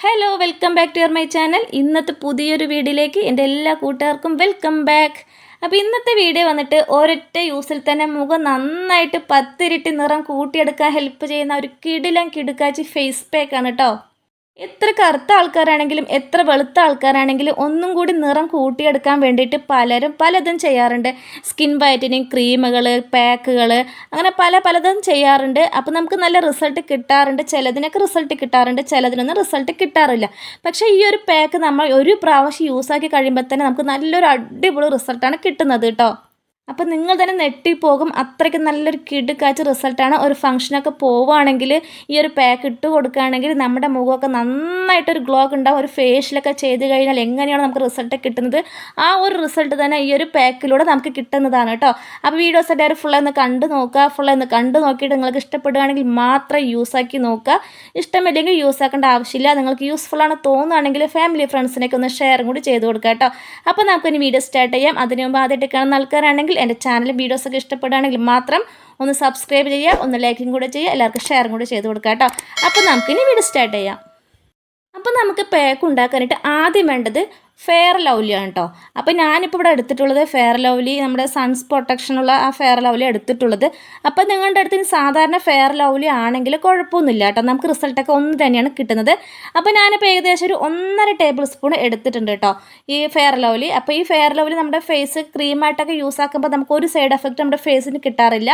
Hello welcome back to your my channel ഇന്നത്തെ പുതിയൊരു വീഡിയോയിലേക്ക് എന്റെ എല്ലാ കൂട്ടുകാർക്കും വെൽക്കം ബാക്ക് അപ്പോൾ ഇന്നത്തെ വീഡിയോ വന്നിട്ട് ഒരൊറ്റ യൂസിൽ തന്നെ മുഖം നന്നായിട്ട് പത്തിരിട്ടി നിറം കൂട്ടിയെടുക്കാൻ ഹെൽപ്പ് ചെയ്യുന്ന ഒരു കിടിലം കിടുക്കാച്ചി ഫേസ് പാക്കാണ് കേട്ടോ എത്ര കറുത്ത ആൾക്കാരാണെങ്കിലും എത്ര വെളുത്ത ആൾക്കാരാണെങ്കിലും ഒന്നും കൂടി നിറം കൂട്ടിയെടുക്കാൻ വേണ്ടിയിട്ട് പലരും പലതും ചെയ്യാറുണ്ട്. സ്കിൻ വൈറ്റനിങ് ക്രീമുകൾ പാക്കുകൾ അങ്ങനെ പല പലതും ചെയ്യാറുണ്ട്. അപ്പോൾ നമുക്ക് നല്ല റിസൾട്ട് കിട്ടാറുണ്ട്. ചിലതിനൊക്കെ റിസൾട്ട് കിട്ടാറുണ്ട് ചിലതിനൊന്നും റിസൾട്ട് കിട്ടാറില്ല. പക്ഷേ ഈ ഒരു പാക്ക് നമ്മൾ ഒരു പ്രാവശ്യം യൂസാക്കി കഴിയുമ്പോൾ തന്നെ നമുക്ക് നല്ലൊരു അടിപൊളി റിസൾട്ടാണ് കിട്ടുന്നത് കേട്ടോ. അപ്പം നിങ്ങൾ തന്നെ നെട്ടിപ്പോകും അത്രയ്ക്ക് നല്ലൊരു കിടുക്കാച്ച റിസൾട്ടാണ്. ഒരു ഫംഗ്ഷനൊക്കെ പോവുകയാണെങ്കിൽ ഈ ഒരു പാക്ക് ഇട്ട് കൊടുക്കുകയാണെങ്കിൽ നമ്മുടെ മുഖമൊക്കെ നന്നായിട്ടൊരു ഗ്ലോ ഉണ്ടാവും. ഒരു ഫേഷ്യലൊക്കെ ചെയ്ത് കഴിഞ്ഞാൽ എങ്ങനെയാണ് നമുക്ക് റിസൾട്ട് കിട്ടുന്നത്? ആ ഒരു റിസൾട്ട് തന്നെ ഈ ഒരു പാക്കിലൂടെ നമുക്ക് കിട്ടുന്നതാണ് കേട്ടോ. അപ്പോൾ വീഡിയോസ് എല്ലാവരും ഫുൾ ഒന്ന് കണ്ടു നോക്കുക. ഫുൾ ഒന്ന് കണ്ടു നോക്കിയിട്ട് നിങ്ങൾക്ക് ഇഷ്ടപ്പെടുകയാണെങ്കിൽ മാത്രം യൂസാക്കി നോക്കുക. ഇഷ്ടമില്ലെങ്കിൽ യൂസ് ആക്കേണ്ട ആവശ്യമില്ല. നിങ്ങൾക്ക് യൂസ്ഫുൾ ആണ് തോന്നുകയാണെങ്കിൽ ഫാമിലി ഫ്രണ്ട്സിനൊക്കെ ഒന്ന് ഷെയറും കൂടി ചെയ്ത് കൊടുക്കുക കേട്ടോ. അപ്പോൾ നമുക്കൊന്ന് വീഡിയോ സ്റ്റാർട്ട് ചെയ്യാം. അതിനു മുമ്പ് ആദ്യമായിട്ട് കാണുന്ന ആൾക്കാരാണെങ്കിൽ എന്റെ ചാനൽ വീഡിയോസൊക്കെ ഇഷ്ടപ്പെടുകയാണെങ്കിൽ മാത്രം ഒന്ന് സബ്സ്ക്രൈബ് ചെയ്യുക ഒന്ന് ലൈക്കും കൂടെ ചെയ്യുക എല്ലാവർക്കും ഷെയറും കൂടെ ചെയ്ത് കൊടുക്കുക കേട്ടോ. അപ്പോൾ നമുക്കിനി വീഡിയോ സ്റ്റാർട്ട് ചെയ്യാം. അപ്പോൾ നമുക്ക് പാക്ക് ഉണ്ടാക്കാനായിട്ട് ആദ്യം വേണ്ടത് ഫെയർ ലവ്ലിയാണ് കേട്ടോ അപ്പോൾ ഞാനിപ്പോൾ ഇവിടെ എടുത്തിട്ടുള്ളത് ഫെയർ ലൗലി നമ്മുടെ സൺസ് പ്രൊട്ടക്ഷനുള്ള ആ ഫെയർ ലൗലി എടുത്തിട്ടുള്ളത്. അപ്പോൾ നിങ്ങളുടെ അടുത്ത് സാധാരണ ഫെയർ ലൗലി ആണെങ്കിൽ കുഴപ്പമൊന്നുമില്ല കേട്ടോ നമുക്ക് റിസൾട്ടൊക്കെ ഒന്ന് തന്നെയാണ് കിട്ടുന്നത്. അപ്പോൾ ഞാനിപ്പോൾ ഏകദേശം ഒരു ഒന്നര ടേബിൾ സ്പൂൺ എടുത്തിട്ടുണ്ട് കേട്ടോ ഈ ഫെയർ ലൗലി അപ്പോൾ ഈ ഫെയർ ലൗലി നമ്മുടെ ഫേസ് ക്രീമായിട്ടൊക്കെ യൂസ് ആക്കുമ്പോൾ നമുക്ക് ഒരു സൈഡ് എഫക്റ്റ് നമ്മുടെ ഫേസിന് കിട്ടാറില്ല.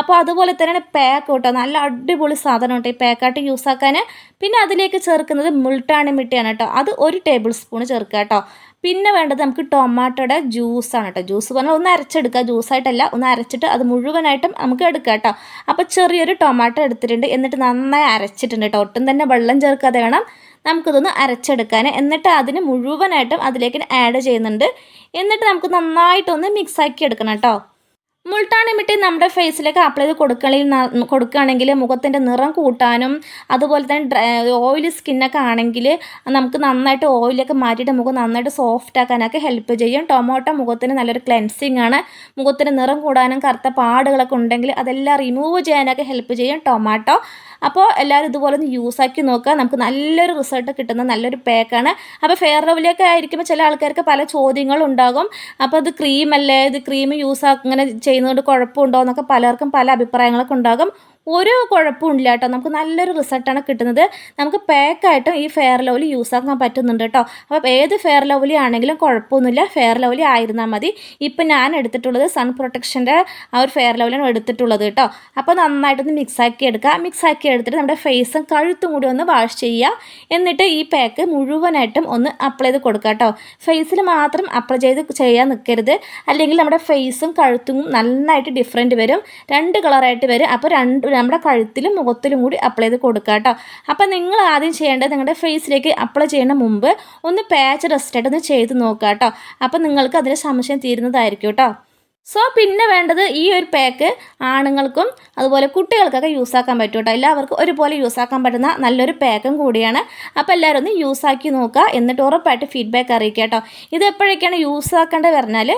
അപ്പോൾ അതുപോലെ തന്നെയാണ് പാക്ക് കേട്ടോ നല്ല അടിപൊളി സാധനം കേട്ടോ ഈ പാക്കായിട്ട് യൂസ് ആക്കാൻ പിന്നെ അതിലേക്ക് ചേർക്കുന്നത് മുൾട്ടാണി മിട്ടിയാണ് കേട്ടോ അത് ഒരു ടേബിൾ സ്പൂൺ ചേർക്കുക കേട്ടോ പിന്നെ വേണ്ടത് നമുക്ക് ടൊമാറ്റോയുടെ ജ്യൂസാണ് കേട്ടോ ജ്യൂസ് പറഞ്ഞാൽ ഒന്ന് അരച്ചെടുക്കുക. ജ്യൂസായിട്ടല്ല ഒന്ന് അരച്ചിട്ട് അത് മുഴുവനായിട്ടും നമുക്ക് എടുക്കുക കേട്ടോ അപ്പോൾ ചെറിയൊരു ടൊമാറ്റോ എടുത്തിട്ടുണ്ട്. എന്നിട്ട് നന്നായി അരച്ചിട്ടുണ്ട് കേട്ടോ ഒട്ടും തന്നെ വെള്ളം ചേർക്കാതെ വേണം നമുക്കിതൊന്ന് അരച്ചെടുക്കാൻ. എന്നിട്ട് അതിന് മുഴുവനായിട്ടും അതിലേക്ക് ആഡ് ചെയ്യുന്നുണ്ട്. എന്നിട്ട് നമുക്ക് നന്നായിട്ടൊന്ന് മിക്സാക്കി എടുക്കണം കേട്ടോ മുൾട്ടാണി മിട്ടി നമ്മുടെ ഫേസിലേക്ക് അപ്ലൈ ചെയ്ത് കൊടുക്കണമെങ്കിൽ കൊടുക്കുകയാണെങ്കിൽ മുഖത്തിന്റെ നിറം കൂട്ടാനും അതുപോലെ തന്നെ ഓയിലി സ്കിന്നൊക്കെ ആണെങ്കിൽ നമുക്ക് നന്നായിട്ട് ഓയിലൊക്കെ മാറ്റിയിട്ട് മുഖം നന്നായിട്ട് സോഫ്റ്റ് ആക്കാനൊക്കെ ഹെൽപ്പ് ചെയ്യും. ടൊമാറ്റോ മുഖത്തിന് നല്ലൊരു ക്ലെൻസിങ് ആണ്. മുഖത്തിന് നിറം കൂടാനും കറുത്ത പാടുകളൊക്കെ ഉണ്ടെങ്കിൽ അതെല്ലാം റിമൂവ് ചെയ്യാനൊക്കെ ഹെൽപ്പ് ചെയ്യും ടൊമാറ്റോ. അപ്പോൾ എല്ലാവരും ഇതുപോലെ ഒന്ന് യൂസാക്കി ആക്കി നോക്കുക. നമുക്ക് നല്ലൊരു റിസൾട്ട് കിട്ടുന്ന നല്ലൊരു പാക്കാണ് അപ്പോൾ ഫെയർ ലവലിയൊക്കെ ആയിരിക്കുമ്പോൾ ചില ആൾക്കാർക്ക് പല ചോദ്യങ്ങളുണ്ടാകും അപ്പോൾ ഇത് ക്രീം അല്ലേ? ഇത് ക്രീം യൂസ് അങ്ങനെ ചെയ്യുന്നതുകൊണ്ട് കുഴപ്പമുണ്ടോ എന്നൊക്കെ പലർക്കും പല അഭിപ്രായങ്ങളൊക്കെ ഉണ്ടാകും. ഒരു കുഴപ്പമില്ല കേട്ടോ നമുക്ക് നല്ലൊരു റിസൾട്ടാണ് കിട്ടുന്നത്. നമുക്ക് പാക്കായിട്ടും ഈ ഫെയർ ലവ്ലി യൂസ് ആക്കാൻ പറ്റുന്നുണ്ട് കേട്ടോ അപ്പോൾ ഏത് ഫെയർ ലവലി ആണെങ്കിലും കുഴപ്പമൊന്നുമില്ല. ഫെയർ ലവലി ആയിരുന്നാൽ മതി. ഇപ്പം ഞാൻ എടുത്തിട്ടുള്ളത് സൺ പ്രൊട്ടക്ഷന്റെ ആ ഒരു ഫെയർ ലവ്ലിയാണ് എടുത്തിട്ടുള്ളത് കേട്ടോ അപ്പോൾ നന്നായിട്ടൊന്ന് മിക്സാക്കി എടുക്കുക. മിക്സാക്കി എടുത്തിട്ട് നമ്മുടെ ഫേസും കഴുത്തും കൂടി ഒന്ന് വാഷ് ചെയ്യുക. എന്നിട്ട് ഈ പാക്ക് മുഴുവനായിട്ടും ഒന്ന് അപ്ലൈ ചെയ്ത് കൊടുക്കുക കേട്ടോ ഫേസിൽ മാത്രം അപ്ലൈ ചെയ്ത് ചെയ്യാൻ നിൽക്കരുത്. അല്ലെങ്കിൽ നമ്മുടെ ഫേസും കഴുത്തും നന്നായിട്ട് ഡിഫറെന്റ് വരും. രണ്ട് കളറായിട്ട് വരും. അപ്പോൾ രണ്ട് നമ്മുടെ കഴുത്തിലും മുഖത്തിലും കൂടി അപ്ലൈ ചെയ്ത് കൊടുക്കുക കേട്ടോ അപ്പോൾ നിങ്ങൾ ആദ്യം ചെയ്യേണ്ടത് നിങ്ങളുടെ ഫേസിലേക്ക് അപ്ലൈ ചെയ്യുന്ന മുമ്പ് ഒന്ന് പാച്ച് റെസ്റ്റായിട്ട് ഒന്ന് ചെയ്ത് നോക്കുക കേട്ടോ അപ്പോൾ നിങ്ങൾക്ക് അതിന് സംശയം തീരുന്നതായിരിക്കും കേട്ടോ സോ പിന്നെ വേണ്ടത് ഈ ഒരു പാക്ക് ആണുങ്ങൾക്കും അതുപോലെ കുട്ടികൾക്കൊക്കെ യൂസ് ആക്കാൻ പറ്റും കേട്ടോ. എല്ലാവർക്കും ഒരുപോലെ യൂസ് ആക്കാൻ പറ്റുന്ന നല്ലൊരു പാക്കും കൂടിയാണ്. അപ്പോൾ എല്ലാവരും ഒന്ന് യൂസ് ആക്കി നോക്കുക. എന്നിട്ട് ഉറപ്പായിട്ട് ഫീഡ്ബാക്ക് അറിയിക്കുക കേട്ടോ. ഇത് എപ്പോഴൊക്കെയാണ് യൂസ് ആക്കേണ്ടത് പറഞ്ഞാൽ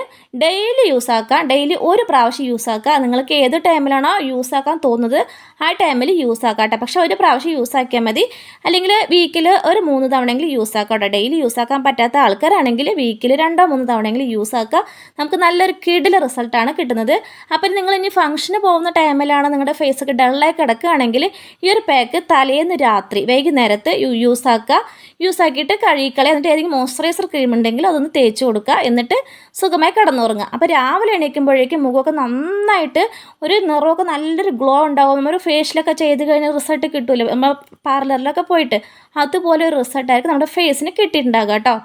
ഡെയിലി യൂസ് ആക്കുക. ഡെയിലി ഒരു പ്രാവശ്യം യൂസ് ആക്കുക. നിങ്ങൾക്ക് ഏത് ടൈമിലാണോ യൂസ് ആക്കാൻ തോന്നുന്നത് ആ ടൈമിൽ യൂസ് ആക്കുക കേട്ടോ. പക്ഷേ ഒരു പ്രാവശ്യം യൂസ് ആക്കിയാൽ മതി. അല്ലെങ്കിൽ വീക്കിൽ ഒരു മൂന്ന് തവണയെങ്കിലും യൂസ് ആക്കുക കേട്ടോ. ഡെയിലി യൂസ് ആക്കാൻ പറ്റാത്ത ആൾക്കാരാണെങ്കിൽ വീക്കിൽ രണ്ടോ മൂന്ന് തവണയെങ്കിലും യൂസ് ആക്കുക. നമുക്ക് നല്ലൊരു കിടിൽ റിസൾട്ടാണ് കിട്ടുന്നത്. അപ്പം നിങ്ങൾ ഇനി ഫംഗ്ഷന് പോകുന്ന ടൈമിലാണ് നിങ്ങളുടെ ഫേസ് ഒക്കെ ഡള്ളായി കിടക്കുകയാണെങ്കിൽ ഈ ഒരു പാക്ക് തലേന്ന് രാത്രി വൈകുന്നേരത്ത് യൂസ് ആക്കുക. യൂസ് ആക്കിയിട്ട് കഴുകിക്കളി എന്നിട്ട് ഏതെങ്കിലും മോയ്സ്ചറൈസർ ക്രീം ഉണ്ടെങ്കിൽ അതൊന്ന് തേച്ച് കൊടുക്കുക. എന്നിട്ട് സുഖമായി കിടന്നുറങ്ങുക. അപ്പോൾ രാവിലെ എണീക്കുമ്പോഴേക്കും മുഖമൊക്കെ നന്നായിട്ട് ഒരു നിറമൊക്കെ നല്ലൊരു ഗ്ലോ ഉണ്ടാവും. ഒരു ഫേഷ്യലൊക്കെ ചെയ്ത് കഴിഞ്ഞാൽ റിസൾട്ട് കിട്ടുമല്ലോ നമ്മൾ പാർലറിലൊക്കെ പോയിട്ട് അതുപോലെ ഒരു റിസൾട്ടായിരിക്കും നമ്മുടെ ഫേസിന് കിട്ടിയിട്ടുണ്ടാകുക കേട്ടോ.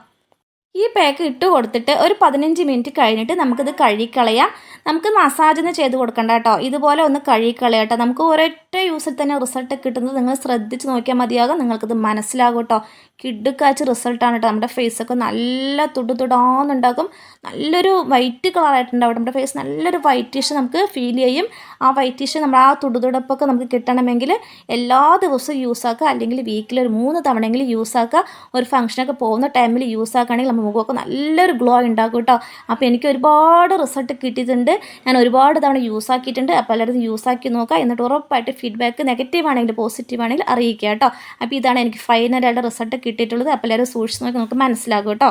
ഈ പാക്ക് ഇട്ട് കൊടുത്തിട്ട് ഒരു പതിനഞ്ച് മിനിറ്റ് കഴിഞ്ഞിട്ട് നമുക്കിത് കഴുകിക്കളയാം. നമുക്ക് മസാജ് ഒന്നും ചെയ്ത് കൊടുക്കണ്ട കേട്ടോ. ഇതുപോലെ ഒന്ന് കഴുകിക്കളയാം കേട്ടോ. നമുക്ക് ഒരൊറ്റ യൂസിൽ തന്നെ റിസൾട്ട് കിട്ടുന്നത് നിങ്ങൾ ശ്രദ്ധിച്ച് നോക്കിയാൽ മതിയാകും. നിങ്ങൾക്കിത് മനസ്സിലാകും കേട്ടോ. കിഡുക്കാച്ച് റിസൾട്ടാണ് കേട്ടോ. നമ്മുടെ ഫേസൊക്കെ നല്ല തുടു തുടാന്നുണ്ടാക്കും നല്ലൊരു വൈറ്റ് കളറായിട്ടുണ്ടാവും നമ്മുടെ ഫേസ് നല്ലൊരു വൈറ്റിഷ് നമുക്ക് ഫീൽ ചെയ്യും. ആ വൈറ്റിഷ് നമ്മൾ ആ തുടുതുടപ്പൊക്കെ നമുക്ക് കിട്ടണമെങ്കിൽ എല്ലാ ദിവസവും യൂസ് ആക്കുക. അല്ലെങ്കിൽ വീക്കിൽ ഒരു മൂന്ന് തവണയെങ്കിലും യൂസ് ആക്കുക. ഒരു ഫംഗ്ഷനൊക്കെ പോകുന്ന ടൈമിൽ യൂസ് ആക്കുകയാണെങ്കിൽ മുഖമൊക്കെ നല്ലൊരു ഗ്ലോ ഉണ്ടാക്കും കേട്ടോ അപ്പോൾ എനിക്ക് ഒരുപാട് റിസൾട്ട് കിട്ടിയിട്ടുണ്ട്. ഞാൻ ഒരുപാട് തവണ യൂസ് ആക്കിയിട്ടുണ്ട്. അപ്പോൾ എല്ലാവരും യൂസ് ആക്കി നോക്കുക എന്നിട്ട് ഉറപ്പായിട്ട് ഫീഡ്ബാക്ക് നെഗറ്റീവ് ആണെങ്കിൽ പോസിറ്റീവ് ആണെങ്കിൽ അറിയിക്കുക കേട്ടോ അപ്പോൾ ഇതാണ് എനിക്ക് ഫൈനലായിട്ട് റിസൾട്ട് കിട്ടിയിട്ടുള്ളത്. അപ്പോൾ എല്ലാവരും സൂക്ഷിച്ച് നോക്കി നമുക്ക് മനസ്സിലാകും കേട്ടോ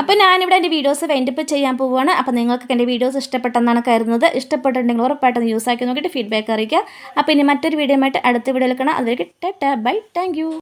അപ്പോൾ ഞാനിവിടെ എന്റെ വീഡിയോസ് വൈൻഡപ്പ് ചെയ്യാൻ പോവുകയാണ് അപ്പോൾ നിങ്ങൾക്ക് എന്റെ വീഡിയോസ് ഇഷ്ടപ്പെട്ടെന്നാണ് കരുതുന്നത്. ഇഷ്ടപ്പെട്ടിട്ടുണ്ടെങ്കിൽ ഉറപ്പായിട്ടും യൂസ് ആക്കി നോക്കിയിട്ട് ഫീഡ്ബാക്ക് അറിയിക്കുക. അപ്പോൾ ഇനി മറ്റൊരു വീഡിയോ ആയിട്ട് അടുത്ത വീഡിയോ എടുക്കണം അതിലേക്ക് ടാ ബൈ താങ്ക്